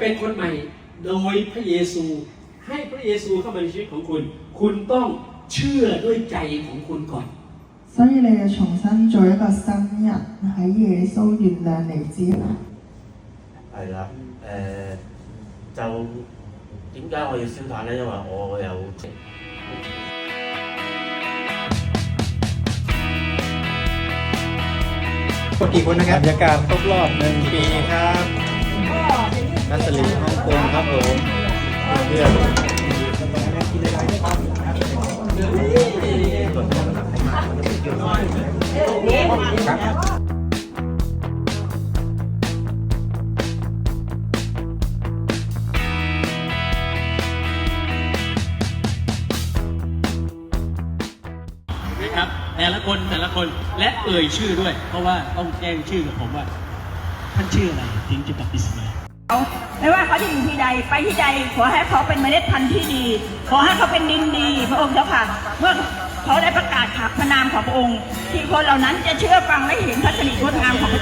เป็นคนใหม่โดยพระเยซู ให้พระเยซูเข้ามาในชีวิตของคุณ คุณต้องเชื่อด้วยใจของคุณก่อน 所以你要重新做一个新人，喺耶稣原谅你之后。系啦，诶、就点解我要烧炭咧？因为我有 กดกี่คนนะครับบรรยากาศครบรอบหนึ่งปีครับนัสลีฮ่องกงครับผมเพื่อน แต่ละคนแต่ละคนและเอ่ยชื่อด้วย เพราะว่าต้องแจ้งชื่อกับผมว่า ท่านชื่ออะไรถึงจะตัดสิเขาไม่ว่าเขาจะอยู่ที่ใดไปที่ใดขอให้เขาเป็นเมล็ดพันธุ์ที่ดี ขอให้เขาเป็นดินดี พระองค์เจ้าค่ะเมื่อเขาได้ประกาศขับพระนามของพระองค์ ที่คนเหล่านั้นจะเชื่อฟังและเห็นพระสิริงดงามของพระ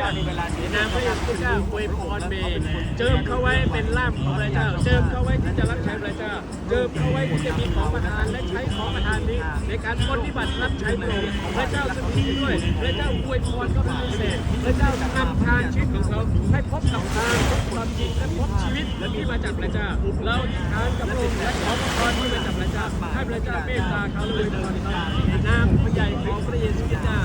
นามพระเยซูเจ้าอวยพรเมย์เจิมเขาไว้เป็นล่ามของพระเจ้า เจิมเขาไว้ที่จะรับใช้พระเจ้า เจิมเขาไว้ที่จะมีของประทานและใช้ของประทานนี้ ในการปฏิบัติรับใช้พระองค์พระเจ้าสถิตด้วย พระเจ้าอวยพรเขาเป็นพิเศษพระเจ้านำทางชีวิตของเขาให้พบกับทางพบความจริงและพบชีวิตที่มาจากพระเจ้า เราที่ทานกับพระองค์และขอพรที่มาจากพระเจ้า ให้พระเจ้าเมตตาเขาเลยพรเขาในนามพระใหญ่ของพระเยซูเจ้า